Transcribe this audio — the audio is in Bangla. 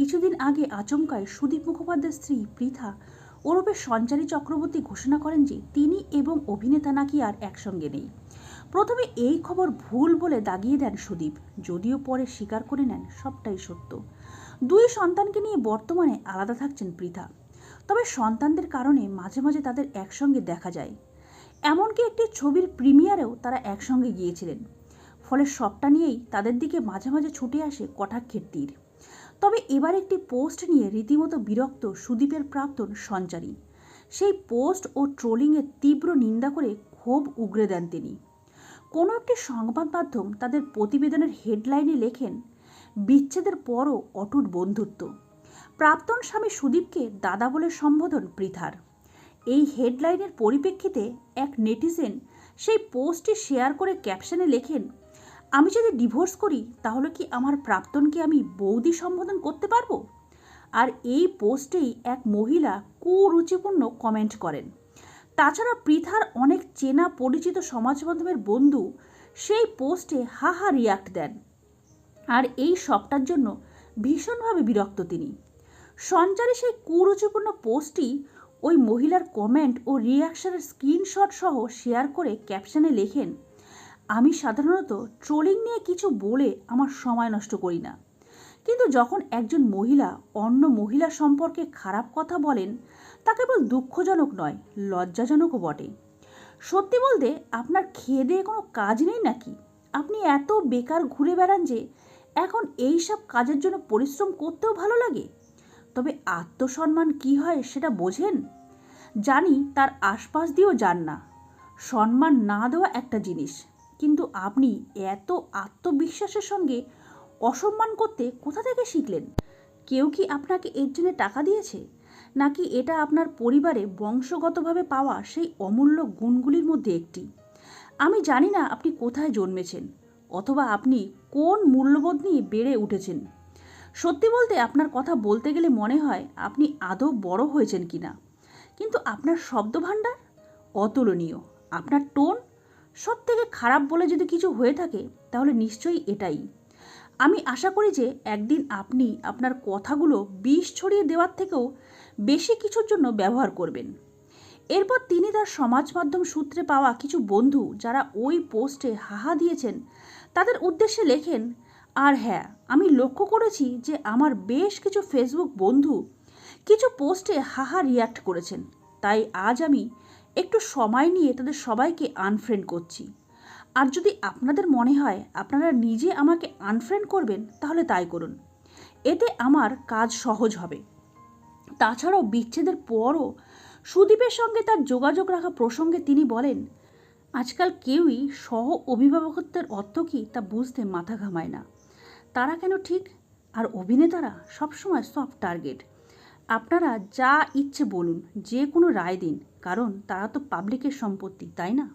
কিছুদিন আগে আচমকায় সুদীপ মুখোপাধ্যায়ের স্ত্রী পৃথা ওরফে সঞ্চারী চক্রবর্তী ঘোষণা করেন যে তিনি এবং অভিনেতা নাকি আর একসঙ্গে নেই। প্রথমে এই খবর ভুল বলে দাগিয়ে দেন সুদীপ। যদিও পরে স্বীকার করে নেন, সবটাই সত্য। দুই সন্তানকে নিয়ে বর্তমানে আলাদা থাকছেন পৃথা। তবে সন্তানদের কারণে মাঝে মাঝে তাদের একসঙ্গে দেখা যায়। এমনকি একটি ছবির প্রিমিয়ারেও তারা একসঙ্গে গিয়েছিলেন। ফলে সবটা নিয়েই তাদের দিকে মাঝে মাঝে ছুটে আসে কটাক্ষের তীর। তবে এবার একটি পোস্ট নিয়ে রীতিমতো বিরক্ত সুদীপের প্রাক্তন সঞ্চারী। সেই পোস্ট ও ট্রোলিংয়ের তীব্র নিন্দা করে ক্ষোভ উগরে দেন তিনি। কোনো একটি সংবাদ মাধ্যম তাদের প্রতিবেদনের হেডলাইনে লেখেন, বিচ্ছেদের পরও অটুট বন্ধুত্ব। প্রাক্তন স্বামী সুদীপকে দাদা বলে সম্বোধন পৃথার। এই হেডলাইনের পরিপ্রেক্ষিতে এক নেটিজেন সেই পোস্টটি শেয়ার করে ক্যাপশনে লেখেন আমি যদি ডিভোর্স করি, তাহলে কি আমার প্রাক্তনকে আমি বৌদি সম্বোধন করতে পারব? আর এই পোস্টেই এক মহিলা কুরুচিপূর্ণ কমেন্ট করেন। তাছাড়া পৃথার অনেক চেনা পরিচিত সমাজ মাধ্যমের বন্ধু সেই পোস্টে হা হা রিয়াক্ট দেন। আর এই সবটার জন্য ভীষণভাবে বিরক্ত তিনি। সঞ্চারে সেই কুরুচিপূর্ণ পোস্টটি ওই মহিলার কমেন্ট ও রিয়াকশনের স্ক্রিনশট সহ শেয়ার করে ক্যাপশনে লেখেন আমি সাধারণত ট্রোলিং নিয়ে কিছু বলে আমার সময় নষ্ট করি না। কিন্তু যখন একজন মহিলা অন্য মহিলা সম্পর্কে খারাপ কথা বলেন, তা কেবল দুঃখজনক নয়, লজ্জাজনকও বটে। সত্যি বলতে, আপনার খেয়ে দিয়ে কোনো কাজ নেই নাকি? আপনি এত বেকার ঘুরে বেড়ান যে এখন এই সব কাজের জন্য পরিশ্রম করতেও ভালো লাগে। তবে আত্মসম্মান কি হয় সেটা বোঝেন? জানি তার আশপাশ দিয়েও যান না। সম্মান না দেওয়া একটা জিনিস। কিন্তু আপনি এত আত্মবিশ্বাসের সঙ্গে অসম্মান করতে কোথা থেকে শিখলেন? কেউ কি আপনাকে এর জন্য টাকা দিয়েছে? নাকি এটা আপনার পরিবারে বংশগতভাবে পাওয়া সেই অমূল্য গুণগুলির মধ্যে একটি? আমি জানি না আপনি কোথায় জন্মেছেন, অথবা আপনি কোন মূল্যবোধ নিয়ে বেড়ে উঠেছেন। সত্যি বলতে আপনার কথা বলতে গেলে মনে হয় আপনি আদৌ বড় হয়েছেন কিনা। কিন্তু আপনার শব্দভাণ্ডার? অতুলনীয়। আপনার টোন? সব থেকে খারাপ বলে যদি কিছু হয়ে থাকে, তাহলে নিশ্চয়ই এটাই। আমি আশা করি যে একদিন আপনি আপনার কথাগুলো বিষ ছড়িয়ে দেওয়ার থেকেও বেশি কিছুর জন্য ব্যবহার করবেন। এরপর তিনি তার সমাজ মাধ্যম সূত্রে পাওয়া কিছু বন্ধু যারা ওই পোস্টে হাহা দিয়েছেন, তাদের উদ্দেশ্যে লেখেন, আর হ্যাঁ আমি লক্ষ্য করেছি যে আমার বেশ কিছু ফেসবুক বন্ধু কিছু পোস্টে হাহা রিয়াক্ট করেছেন। তাই আজ আমি একটু সময় নিয়ে তাদের সবাইকে আনফ্রেন্ড করছি। আর যদি আপনাদের মনে হয় আপনারা নিজে আমাকে আনফ্রেন্ড করবেন, তাহলে তাই করুন। এতে আমার কাজ সহজ হবে। তাছাড়াও বিচ্ছেদের পরও সুদীপের সঙ্গে তার যোগাযোগ রাখা প্রসঙ্গে তিনি বলেন, আজকাল কেউই সহ অভিভাবকত্বের অর্থ কী তা বুঝতে মাথা ঘামায় না। তারা কেন ঠিক? আর অভিনেতারা সবসময় সফট টার্গেট আপনারা যা ইচ্ছে বলুন, যে কোনো রায় দিন, কারণ তারা তো পাবলিকের সম্পত্তি, তাই না?